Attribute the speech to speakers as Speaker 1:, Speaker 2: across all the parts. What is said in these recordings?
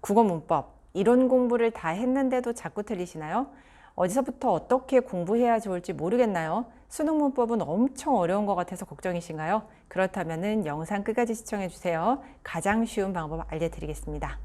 Speaker 1: 국어 문법, 이론 공부를 다 했는데도 자꾸 틀리시나요? 어디서부터 어떻게 공부해야 좋을지 모르겠나요? 수능 문법은 엄청 어려운 것 같아서 걱정이신가요? 그렇다면 영상 끝까지 시청해 주세요. 가장 쉬운 방법 알려드리겠습니다.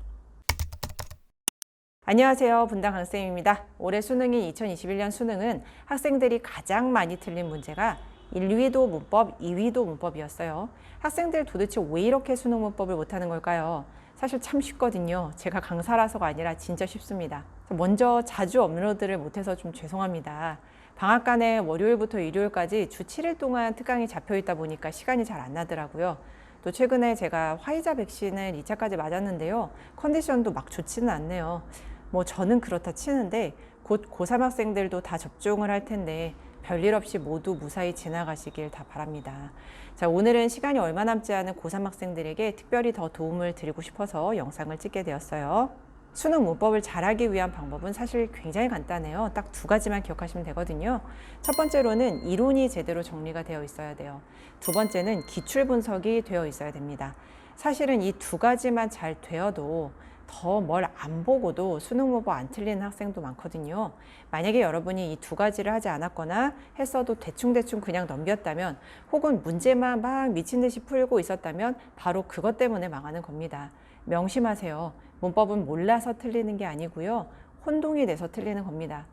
Speaker 1: 안녕하세요. 분당 강쌤입니다. 올해 수능인 2021년 수능은 학생들이 가장 많이 틀린 문제가 1위도 문법, 2위도 문법이었어요. 학생들 도대체 왜 이렇게 수능 문법을 못하는 걸까요? 사실 참 쉽거든요. 제가 강사라서가 아니라 진짜 쉽습니다. 먼저 자주 업로드를 못해서 좀 죄송합니다. 방학간에 월요일부터 일요일까지 주 7일 동안 특강이 잡혀 있다 보니까 시간이 잘 안 나더라고요. 또 최근에 제가 화이자 백신을 2차까지 맞았는데요. 컨디션도 막 좋지는 않네요. 뭐 저는 그렇다 치는데 곧 고3 학생들도 다 접종을 할 텐데 별일 없이 모두 무사히 지나가시길 다 바랍니다. 자, 오늘은 시간이 얼마 남지 않은 고3 학생들에게 특별히 더 도움을 드리고 싶어서 영상을 찍게 되었어요. 수능 문법을 잘하기 위한 방법은 사실 굉장히 간단해요. 딱 두 가지만 기억하시면 되거든요. 첫 번째로는 이론이 제대로 정리가 되어 있어야 돼요. 두 번째는 기출 분석이 되어 있어야 됩니다. 사실은 이 두 가지만 잘 되어도 더 뭘 안 보고도 수능 문법 안 틀리는 학생도 많거든요. 만약에 여러분이 이 두 가지를 하지 않았거나 했어도 대충대충 그냥 넘겼다면 혹은 문제만 막 미친 듯이 풀고 있었다면 바로 그것 때문에 망하는 겁니다. 명심하세요. 문법은 몰라서 틀리는 게 아니고요. 혼동이 돼서 틀리는 겁니다.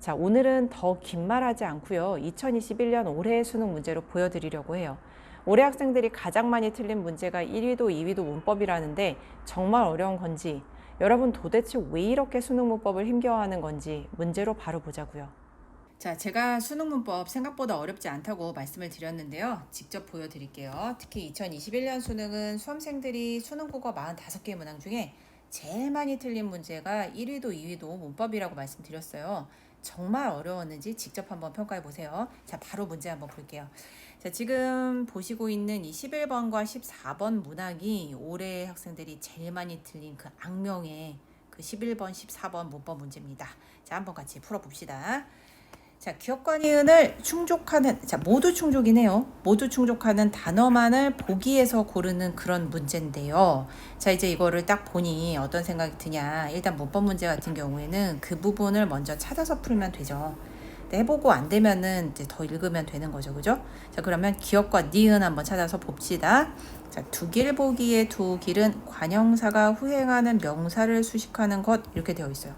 Speaker 1: 자, 오늘은 더 긴 말 하지 않고요. 2021년 올해의 수능 문제로 보여드리려고 해요. 올해 학생들이 가장 많이 틀린 문제가 1위도 2위도 문법이라는데 정말 어려운 건지 여러분 도대체 왜 이렇게 수능 문법을 힘겨워하는 건지 문제로 바로 보자고요. 자, 제가 수능 문법 생각보다 어렵지 않다고 말씀을 드렸는데요. 직접 보여드릴게요. 특히 2021년 수능은 수험생들이 수능 국어 45개 문항 중에 제일 많이 틀린 문제가 1위도 2위도 문법이라고 말씀드렸어요. 정말 어려웠는지 직접 한번 평가해 보세요. 자, 바로 문제 한번 볼게요. 자, 지금 보시고 있는 이 11번과 14번 문항이 올해 학생들이 제일 많이 틀린 그 악명의 그 11번, 14번 문법 문제입니다. 자, 한번 같이 풀어봅시다. 자, 기억과 니은을 충족하는, 자, 모두 충족이네요. 모두 충족하는 단어만을 보기에서 고르는 그런 문제인데요. 자, 이제 이거를 딱 보니 어떤 생각이 드냐. 일단 문법 문제 같은 경우에는 그 부분을 먼저 찾아서 풀면 되죠. 해보고 안 되면은 이제 더 읽으면 되는 거죠. 그죠? 자, 그러면 기억과 니은 한번 찾아서 봅시다. 자, 두길 보기의 두 길은 관형사가 후행하는 명사를 수식하는 것 이렇게 되어 있어요.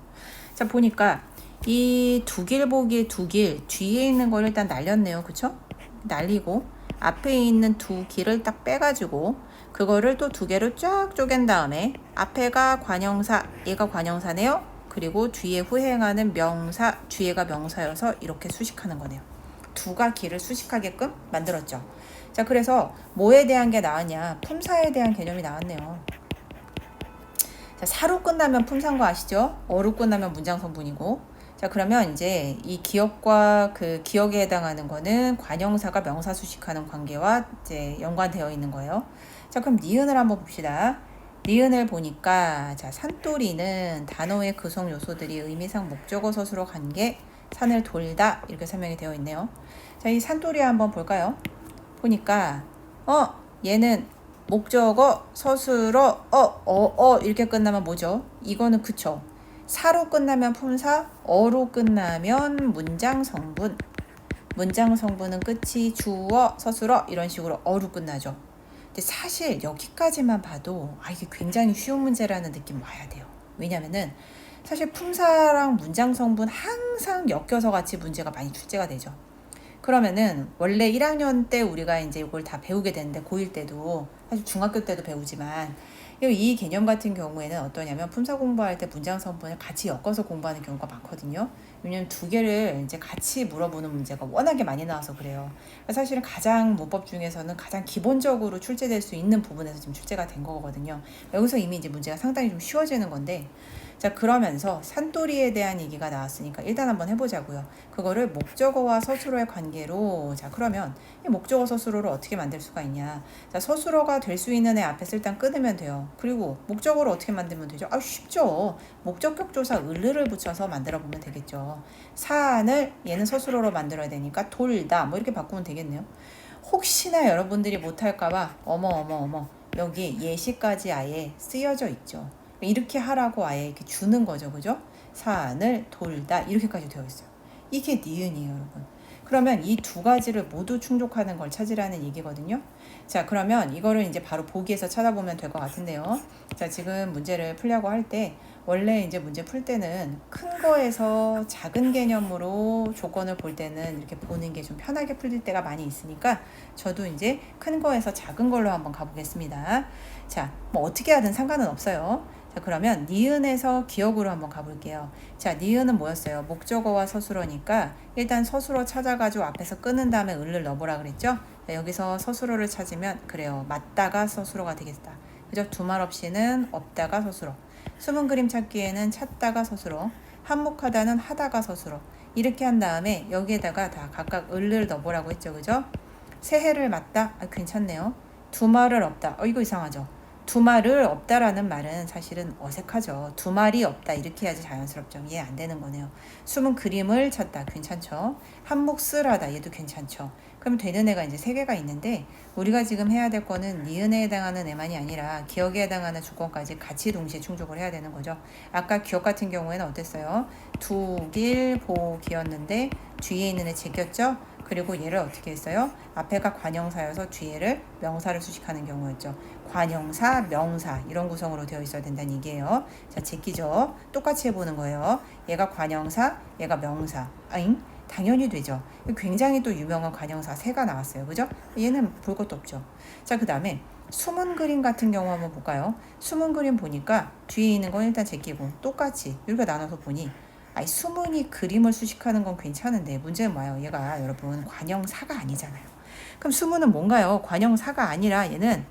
Speaker 1: 자, 보니까 이 두길 보기의 두 길 뒤에 있는 걸 일단 날렸네요. 그쵸? 날리고 앞에 있는 두 길을 딱 빼가지고 그거를 또 두 개로 쫙 쪼갠 다음에 앞에가 관형사 얘가 관형사네요. 그리고 뒤에 후행하는 명사 뒤에가 명사여서 이렇게 수식하는 거네요. 두가 길을 수식하게끔 만들었죠. 자 그래서 뭐에 대한 게 나왔냐 품사에 대한 개념이 나왔네요. 자, 사로 끝나면 품사인 거 아시죠? 어로 끝나면 문장 성분이고. 자, 그러면 이제 이 기억과 그 기억에 해당하는 거는 관형사가 명사 수식하는 관계와 이제 연관되어 있는 거예요. 자, 그럼 니은을 한번 봅시다. 니은을 보니까 자, 산돌이는 단어의 구성 요소들이 의미상 목적어 서술어 관계 산을 돌다 이렇게 설명이 되어 있네요. 자, 이 산돌이 한번 볼까요? 보니까 어, 얘는 목적어, 서술어, 어, 어, 어 이렇게 끝나면 뭐죠? 이거는 그쵸. 사로 끝나면 품사, 어로 끝나면 문장 성분. 문장 성분은 끝이 주어, 서술어 이런 식으로 어로 끝나죠. 근데 사실 여기까지만 봐도 아 이게 굉장히 쉬운 문제라는 느낌 와야 돼요. 왜냐면은 사실 품사랑 문장 성분 항상 엮여서 같이 문제가 많이 출제가 되죠. 그러면은 원래 1학년 때 우리가 이제 이걸 다 배우게 되는데 고1 때도 사실 중학교 때도 배우지만 이 개념 같은 경우에는 어떠냐면 품사 공부할 때 문장 성분을 같이 엮어서 공부하는 경우가 많거든요. 왜냐면 두 개를 이제 같이 물어보는 문제가 워낙에 많이 나와서 그래요. 사실은 가장 문법 중에서는 가장 기본적으로 출제될 수 있는 부분에서 지금 출제가 된 거거든요. 여기서 이미 이제 문제가 상당히 좀 쉬워지는 건데 자 그러면서 산돌이에 대한 얘기가 나왔으니까 일단 한번 해보자고요. 그거를 목적어와 서술어의 관계로 자 그러면 이 목적어 서술어를 어떻게 만들 수가 있냐? 자 서술어가 될 수 있는 애 앞에서 일단 끊으면 돼요. 그리고 목적어를 어떻게 만들면 되죠? 아 쉽죠. 목적격 조사 을르를 붙여서 만들어 보면 되겠죠. 사안을 얘는 서술어로 만들어야 되니까 돌다 뭐 이렇게 바꾸면 되겠네요. 혹시나 여러분들이 못할까봐 어머 어머 어머 여기 예시까지 아예 쓰여져 있죠. 이렇게 하라고 아예 이렇게 주는 거죠. 그죠? 산을 돌다 이렇게까지 되어 있어요. 이게 니은이에요, 여러분. 그러면 이 두 가지를 모두 충족하는 걸 찾으라는 얘기거든요. 자, 그러면 이거를 이제 바로 보기에서 찾아보면 될 것 같은데요. 자, 지금 문제를 풀려고 할 때 원래 이제 문제 풀 때는 큰 거에서 작은 개념으로 조건을 볼 때는 이렇게 보는 게 좀 편하게 풀릴 때가 많이 있으니까 저도 이제 큰 거에서 작은 걸로 한번 가보겠습니다. 자, 뭐 어떻게 하든 상관은 없어요. 자, 그러면 니은에서 기억으로 한번 가볼게요. 자, 니은은 뭐였어요? 목적어와 서술어니까 일단 서술어 찾아가지고 앞에서 끊은 다음에 을을 넣어보라 그랬죠? 자, 여기서 서술어를 찾으면 그래요. 맞다가 서술어가 되겠다. 그죠? 두말 없이는 없다가 서술어. 숨은 그림 찾기에는 찾다가 서술어. 한몫하다는 하다가 서술어. 이렇게 한 다음에 여기에다가 다 각각 을을 넣어보라고 했죠. 그죠? 새해를 맞다? 아, 괜찮네요. 두 말을 없다. 어, 이거 이상하죠? 두 말을 없다라는 말은 사실은 어색하죠. 두 말이 없다 이렇게 해야지 자연스럽죠. 이해 안 되는 거네요. 숨은 그림을 찾다 괜찮죠. 한몫을 하다 얘도 괜찮죠. 그럼 되는 애가 이제 세 개가 있는데 우리가 지금 해야 될 거는 니은에 해당하는 애만이 아니라 기억에 해당하는 조건까지 같이 동시에 충족을 해야 되는 거죠. 아까 기억 같은 경우에는 어땠어요? 두길 보기였는데 뒤에 있는 애 제꼈죠? 그리고 얘를 어떻게 했어요? 앞에가 관형사여서 뒤에를 명사를 수식하는 경우였죠. 관형사, 명사 이런 구성으로 되어 있어야 된다는 얘기예요. 자, 제끼죠. 똑같이 해보는 거예요. 얘가 관형사, 얘가 명사. 아잉? 당연히 되죠. 굉장히 또 유명한 관형사 세가 나왔어요. 그죠? 얘는 볼 것도 없죠. 자, 그 다음에 숨은 그림 같은 경우 한번 볼까요? 숨은 그림 보니까 뒤에 있는 건 일단 제끼고 똑같이 이렇게 나눠서 보니 아니 수문이 그림을 수식하는 건 괜찮은데 문제는 뭐예요? 얘가 여러분 관형사가 아니잖아요. 그럼 수문은 뭔가요? 관형사가 아니라 얘는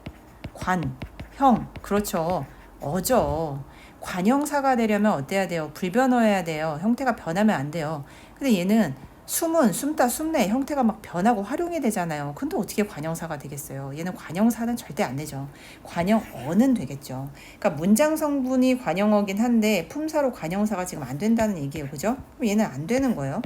Speaker 1: 관, 형, 그렇죠. 어죠. 관형사가 되려면 어때야 돼요? 불변어해야 돼요. 형태가 변하면 안 돼요. 근데 얘는 숨은 숨다 숨내 형태가 막 변하고 활용이 되잖아요. 근데 어떻게 관형사가 되겠어요? 얘는 관형사는 절대 안 되죠. 관형어는 되겠죠. 그러니까 문장 성분이 관형어긴 한데 품사로 관형사가 지금 안 된다는 얘기예요. 그죠? 그럼 얘는 안 되는 거예요.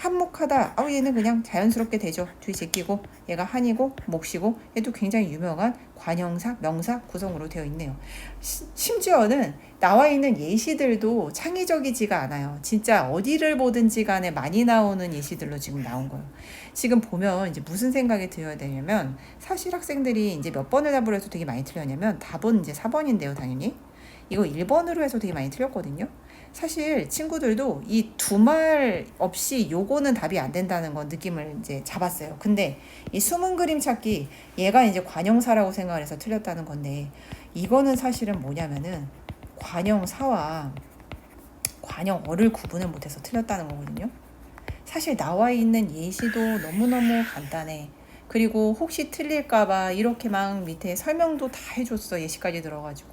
Speaker 1: 한몫하다. 아 얘는 그냥 자연스럽게 되죠. 뒤 제끼고 얘가 한이고 몫이고 얘도 굉장히 유명한 관형사, 명사 구성으로 되어 있네요. 시, 심지어는 나와 있는 예시들도 창의적이지가 않아요. 진짜 어디를 보든지 간에 많이 나오는 예시들로 지금 나온 거예요. 지금 보면 이제 무슨 생각이 들어야 되냐면 사실 학생들이 이제 몇 번을 답을 해서 되게 많이 틀렸냐면 답은 이제 4번인데요, 당연히. 이거 1번으로 해서 되게 많이 틀렸거든요. 사실 친구들도 이 두 말 없이 요거는 답이 안 된다는 건 느낌을 이제 잡았어요. 근데 이 숨은 그림 찾기 얘가 이제 관형사라고 생각을 해서 틀렸다는 건데 이거는 사실은 뭐냐면은 관형사와 관형어를 구분을 못해서 틀렸다는 거거든요. 사실 나와 있는 예시도 너무너무 간단해. 그리고 혹시 틀릴까봐 이렇게 막 밑에 설명도 다 해줬어. 예시까지 들어가지고.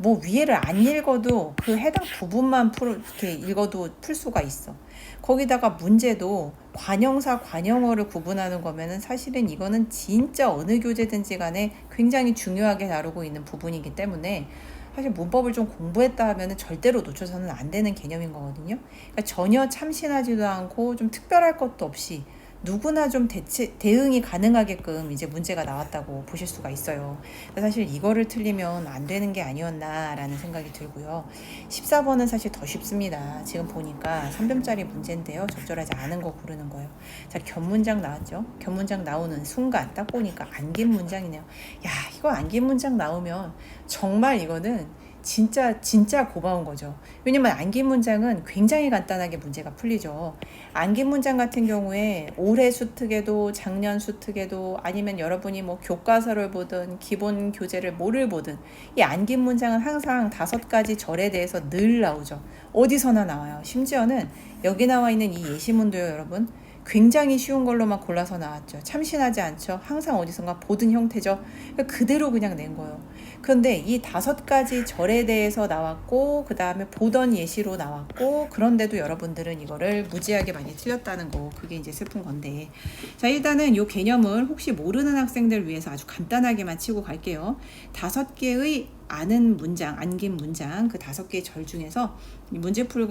Speaker 1: 뭐 위에를 안 읽어도 그 해당 부분만 풀, 이렇게 읽어도 풀 수가 있어. 거기다가 문제도 관형사, 관형어를 구분하는 거면은 사실은 이거는 진짜 어느 교재든지 간에 굉장히 중요하게 다루고 있는 부분이기 때문에 사실 문법을 좀 공부했다 하면은 절대로 놓쳐서는 안 되는 개념인 거거든요. 그러니까 전혀 참신하지도 않고 좀 특별할 것도 없이 누구나 좀 대체, 대응이 가능하게끔 이제 문제가 나왔다고 보실 수가 있어요. 사실 이거를 틀리면 안 되는 게 아니었나라는 생각이 들고요. 14번은 사실 더 쉽습니다. 지금 보니까 3점짜리 문제인데요. 적절하지 않은 거 고르는 거예요. 자, 견문장 나왔죠? 견문장 나오는 순간 딱 보니까 안긴 문장이네요. 야, 이거 안긴 문장 나오면 정말 이거는 진짜 진짜 고마운 거죠. 왜냐면 안긴 문장은 굉장히 간단하게 문제가 풀리죠. 안긴 문장 같은 경우에 올해 수특에도 작년 수특에도 아니면 여러분이 뭐 교과서를 보든 기본 교재를 뭐를 보든 이 안긴 문장은 항상 다섯 가지 절에 대해서 늘 나오죠. 어디서나 나와요. 심지어는 여기 나와 있는 이 예시문도요, 여러분. 굉장히 쉬운 걸로만 골라서 나왔죠. 참신하지 않죠. 항상 어디선가 보던 형태죠. 그러니까 그대로 그냥 낸 거예요. 그런데 이 다섯 가지 절에 대해서 나왔고 그 다음에 보던 예시로 나왔고 그런데도 여러분들은 이거를 무지하게 많이 틀렸다는 거 그게 이제 슬픈 건데 자 일단은 이 개념을 혹시 모르는 학생들 위해서 아주 간단하게만 치고 갈게요. 다섯 개의 아는 문장, 안긴 문장 그 다섯 개의 절 중에서 문제 풀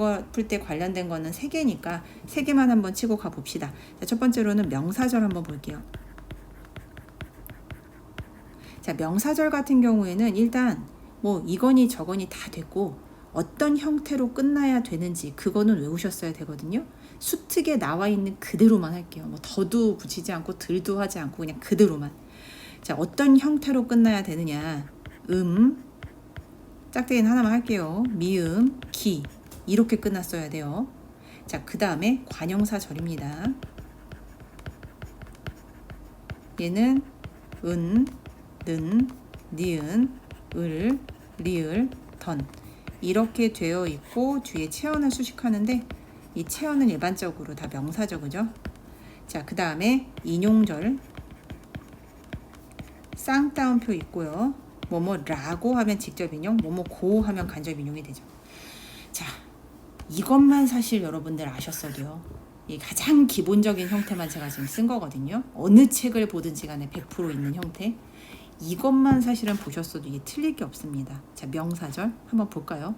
Speaker 1: 때 관련된 거는 세 개니까 세 개만 한번 치고 가 봅시다. 자, 첫 번째로는 명사절 한번 볼게요. 자, 명사절 같은 경우에는 일단 뭐 이거니 저거니 다 됐고 어떤 형태로 끝나야 되는지 그거는 외우셨어야 되거든요. 수특에 나와 있는 그대로만 할게요. 뭐 더도 붙이지 않고 들도 하지 않고 그냥 그대로만. 자, 어떤 형태로 끝나야 되느냐? 음, 짝대기는 하나만 할게요. 미음, 기 이렇게 끝났어야 돼요. 자, 그 다음에 관형사절입니다. 얘는 은, 는, 니은, 을, 리을, 던 이렇게 되어 있고 뒤에 체언을 수식하는데 이 체언은 일반적으로 다 명사죠, 그죠? 자, 그 다음에 인용절 쌍따옴표 있고요. 뭐뭐라고 하면 직접 인용, 뭐뭐고 하면 간접 인용이 되죠. 자, 이것만 사실 여러분들 아셨어도요. 이 가장 기본적인 형태만 제가 지금 쓴 거거든요. 어느 책을 보든지 간에 100% 있는 형태. 이것만 사실은 보셨어도 이게 틀릴 게 없습니다. 자, 명사절 한번 볼까요?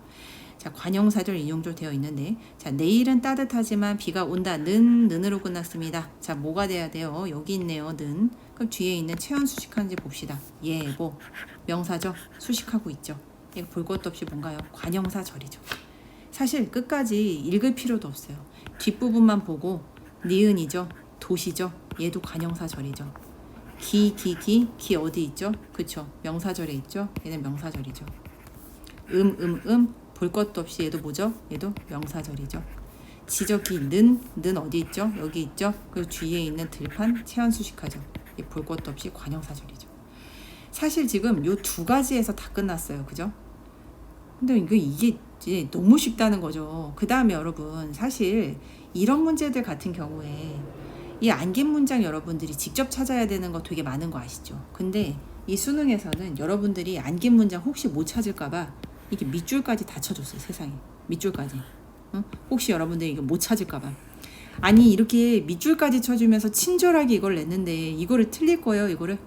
Speaker 1: 자, 관형사절 인용절 되어 있는데 자, 내일은 따뜻하지만 비가 온다. 는 는으로 끝났습니다. 자, 뭐가 돼야 돼요? 여기 있네요. 는. 그럼 뒤에 있는 체언 수식하는지 봅시다. 예보. 명사절 수식하고 있죠. 이거 볼 것도 없이 뭔가요? 관형사절이죠. 사실 끝까지 읽을 필요도 없어요. 뒷부분만 보고 니은이죠. 도시죠. 얘도 관형사절이죠. 기, 기, 기, 기 어디 있죠? 그쵸. 명사절에 있죠. 얘는 명사절이죠. 음, 음, 음. 볼 것도 없이 얘도 뭐죠? 얘도 명사절이죠. 지적이 는, 는 어디 있죠? 여기 있죠. 그리고 뒤에 있는 들판 체언 수식하죠. 얘볼 것도 없이 관형사절이죠. 사실 지금 요 두 가지에서 다 끝났어요. 그죠? 근데 이거 이게 이제 너무 쉽다는 거죠. 그 다음에 여러분 사실 이런 문제들 같은 경우에 이 안긴 문장 여러분들이 직접 찾아야 되는 거 되게 많은 거 아시죠? 근데 이 수능에서는 여러분들이 안긴 문장 혹시 못 찾을까봐 이게 밑줄까지 다 쳐줬어요 세상에. 밑줄까지. 어? 혹시 여러분들이 이거 못 찾을까봐. 아니 이렇게 밑줄까지 쳐주면서 친절하게 이걸 냈는데 이거를 틀릴 거예요 이거를?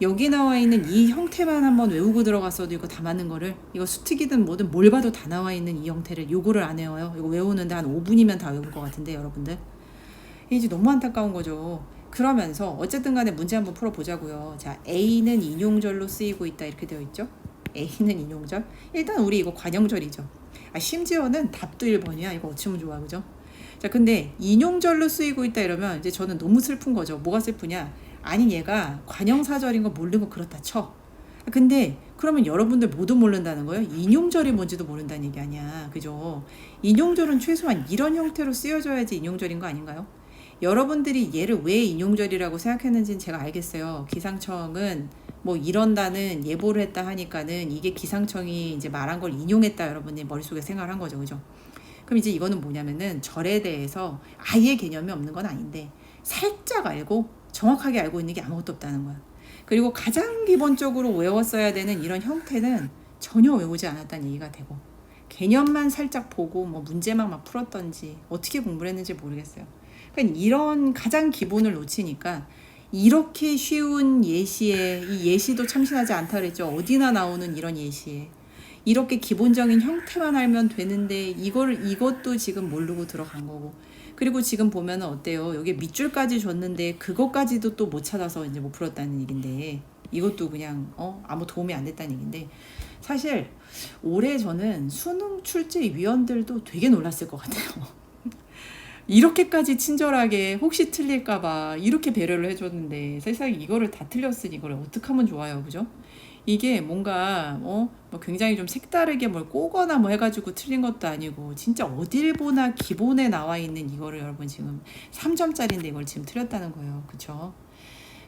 Speaker 1: 여기 나와 있는 이 형태만 한번 외우고 들어갔어도 이거 다 맞는 거를? 이거 수특이든 뭐든 뭘 봐도 다 나와 있는 이 형태를 요거를 안 외워요. 이거 외우는데 한 5분이면 다 외울 것 같은데 여러분들 이제 너무 안타까운 거죠 그러면서 어쨌든 간에 문제 한번 풀어보자고요 자 A는 인용절로 쓰이고 있다 이렇게 되어 있죠 A는 인용절 일단 우리 이거 관형절이죠 아 심지어는 답도 1번이야 이거 어찌면 좋아 그죠 자 근데 인용절로 쓰이고 있다 이러면 이제 저는 너무 슬픈 거죠 뭐가 슬프냐 아니 얘가 관형사절인 거 모르고 그렇다 쳐. 근데 그러면 여러분들 모두 모른다는 거예요? 인용절이 뭔지도 모른다는 얘기 아니야. 그죠? 인용절은 최소한 이런 형태로 쓰여져야지 인용절인 거 아닌가요? 여러분들이 얘를 왜 인용절이라고 생각했는지는 제가 알겠어요. 기상청은 뭐 이런다는 예보를 했다 하니까는 이게 기상청이 이제 말한 걸 인용했다 여러분이 머릿속에 생각을 한 거죠. 그죠? 그럼 이제 이거는 뭐냐면은 절에 대해서 아예 개념이 없는 건 아닌데 살짝 알고 정확하게 알고 있는 게 아무것도 없다는 거야. 그리고 가장 기본적으로 외웠어야 되는 이런 형태는 전혀 외우지 않았다는 얘기가 되고 개념만 살짝 보고 뭐 문제만 막 풀었던지 어떻게 공부를 했는지 모르겠어요. 그러니까 이런 가장 기본을 놓치니까 이렇게 쉬운 예시에 이 예시도 참신하지 않다 그랬죠. 어디나 나오는 이런 예시에 이렇게 기본적인 형태만 알면 되는데 이걸 이것도 지금 모르고 들어간 거고 그리고 지금 보면은 어때요? 여기 밑줄까지 줬는데 그것까지도 또 못 찾아서 이제 못 풀었다는 얘긴데 이것도 그냥 어 아무 도움이 안 됐다는 얘긴데 사실 올해 저는 수능 출제 위원들도 되게 놀랐을 것 같아요. 이렇게까지 친절하게 혹시 틀릴까봐 이렇게 배려를 해줬는데 세상에 이거를 다 틀렸으니 이걸 어떻게 하면 좋아요, 그죠? 이게 뭔가 어, 뭐 굉장히 좀 색다르게 뭘 꼬거나 뭐 해가지고 틀린 것도 아니고 진짜 어딜 보나 기본에 나와 있는 이거를 여러분 지금 3점짜리인데 이걸 지금 틀렸다는 거예요, 그쵸?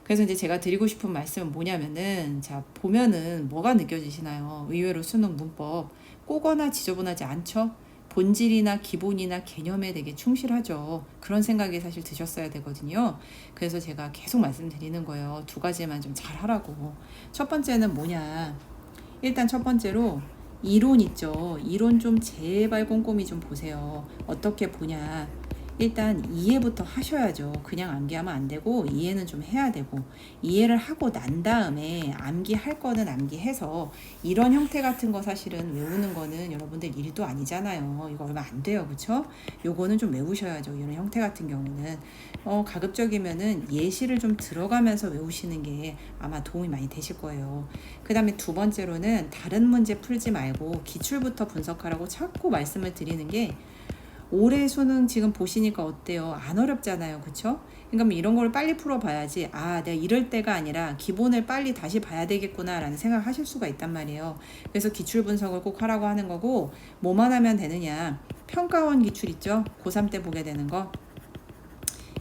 Speaker 1: 그래서 이제 제가 드리고 싶은 말씀은 뭐냐면은 자 보면은 뭐가 느껴지시나요? 의외로 수능 문법 꼬거나 지저분하지 않죠? 본질이나 기본이나 개념에 되게 충실하죠. 그런 생각이 사실 드셨어야 되거든요. 그래서 제가 계속 말씀드리는 거예요. 두 가지만 좀 잘 하라고. 첫 번째는 뭐냐. 일단 첫 번째로 이론 있죠. 이론 좀 제발 꼼꼼히 좀 보세요. 어떻게 보냐. 일단 이해부터 하셔야죠. 그냥 암기하면 안 되고 이해는 좀 해야 되고 이해를 하고 난 다음에 암기할 거는 암기해서 이런 형태 같은 거 사실은 외우는 거는 여러분들 일도 아니잖아요. 이거 얼마 안 돼요. 그쵸? 요거는 좀 외우셔야죠. 이런 형태 같은 경우는. 어, 가급적이면은 예시를 좀 들어가면서 외우시는 게 아마 도움이 많이 되실 거예요. 그 다음에 두 번째로는 다른 문제 풀지 말고 기출부터 분석하라고 자꾸 말씀을 드리는 게 올해 수능 지금 보시니까 어때요? 안 어렵잖아요. 그쵸? 그러니까 뭐 이런 걸 빨리 풀어봐야지. 아, 내가 이럴 때가 아니라 기본을 빨리 다시 봐야 되겠구나라는 생각을 하실 수가 있단 말이에요. 그래서 기출 분석을 꼭 하라고 하는 거고, 뭐만 하면 되느냐. 평가원 기출 있죠? 고3 때 보게 되는 거.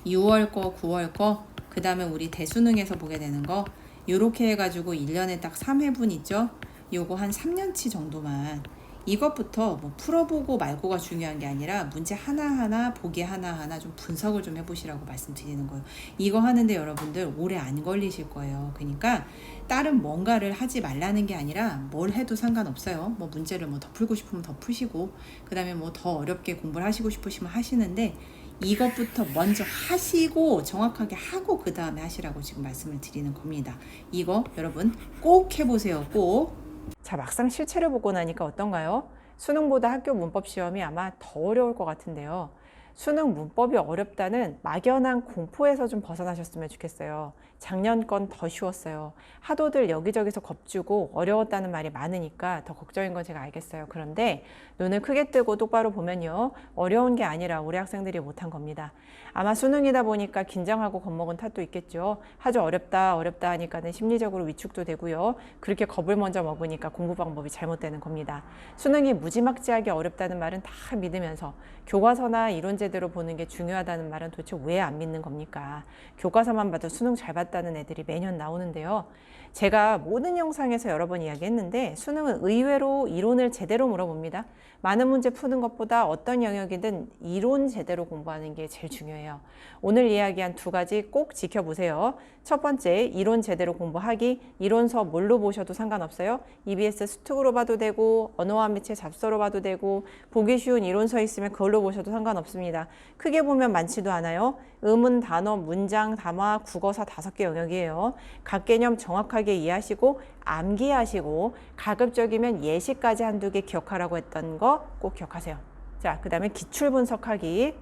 Speaker 1: 6월 거, 9월 거, 그 다음에 우리 대수능에서 보게 되는 거. 요렇게 해가지고 1년에 딱 3회분 있죠? 요거 한 3년치 정도만 이것부터 뭐 풀어보고 말고가 중요한 게 아니라 문제 하나하나 보기 하나하나 좀 분석을 좀 해보시라고 말씀드리는 거예요. 이거 하는데 여러분들 오래 안 걸리실 거예요. 그러니까 다른 뭔가를 하지 말라는 게 아니라 뭘 해도 상관없어요. 뭐 문제를 뭐 더 풀고 싶으면 더 푸시고 그 다음에 뭐 더 어렵게 공부를 하시고 싶으시면 하시는데 이것부터 먼저 하시고 정확하게 하고 그 다음에 하시라고 지금 말씀을 드리는 겁니다. 이거 여러분 꼭 해보세요. 꼭. 자, 막상 실체를 보고 나니까 어떤가요? 수능보다 학교 문법 시험이 아마 더 어려울 것 같은데요. 수능 문법이 어렵다는 막연한 공포에서 좀 벗어나셨으면 좋겠어요. 작년 건 더 쉬웠어요. 하도들 여기저기서 겁주고 어려웠다는 말이 많으니까 더 걱정인 건 제가 알겠어요. 그런데 눈을 크게 뜨고 똑바로 보면요. 어려운 게 아니라 우리 학생들이 못한 겁니다. 아마 수능이다 보니까 긴장하고 겁먹은 탓도 있겠죠. 아주 어렵다, 어렵다 하니까는 심리적으로 위축도 되고요. 그렇게 겁을 먼저 먹으니까 공부 방법이 잘못되는 겁니다. 수능이 무지막지하게 어렵다는 말은 다 믿으면서 교과서나 이론 제대로 보는 게 중요하다는 말은 도대체 왜 안 믿는 겁니까? 교과서만 봐도 수능 잘 봤다 는 애들이 매년 나오는데요. 제가 모든 영상에서 여러 번 이야기했는데 수능은 의외로 이론을 제대로 물어봅니다. 많은 문제 푸는 것보다 어떤 영역이든 이론 제대로 공부하는 게 제일 중요해요. 오늘 이야기한 두 가지 꼭 지켜보세요. 첫 번째, 이론 제대로 공부하기. 이론서 뭘로 보셔도 상관없어요. EBS 수특으로 봐도 되고, 언어와 매체 잡서로 봐도 되고, 보기 쉬운 이론서 있으면 그걸로 보셔도 상관없습니다. 크게 보면 많지도 않아요. 의문, 단어, 문장, 담화, 국어사 다섯 개 영역이에요. 각 개념 정확하게 이해하시고 암기하시고 가급적이면 예시까지 한두 개 기억하라고 했던 거 꼭 기억하세요. 자, 그 다음에 기출 분석하기.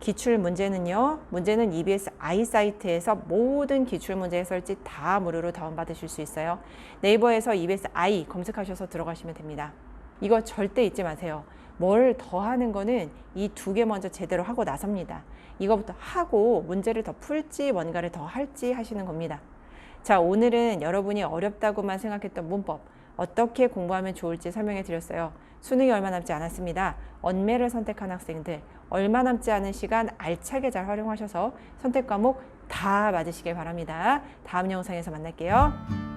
Speaker 1: 기출 문제는요. 문제는 EBS i 사이트에서 모든 기출 문제 해설지 다 무료로 다운받으실 수 있어요. 네이버에서 EBS i 검색하셔서 들어가시면 됩니다. 이거 절대 잊지 마세요. 뭘 더 하는 거는 이 두 개 먼저 제대로 하고 나섭니다. 이거부터 하고 문제를 더 풀지 뭔가를 더 할지 하시는 겁니다. 자, 오늘은 여러분이 어렵다고만 생각했던 문법 어떻게 공부하면 좋을지 설명해 드렸어요. 수능이 얼마 남지 않았습니다. 언매를 선택한 학생들 얼마 남지 않은 시간 알차게 잘 활용하셔서 선택 과목 다 맞으시길 바랍니다. 다음 영상에서 만날게요.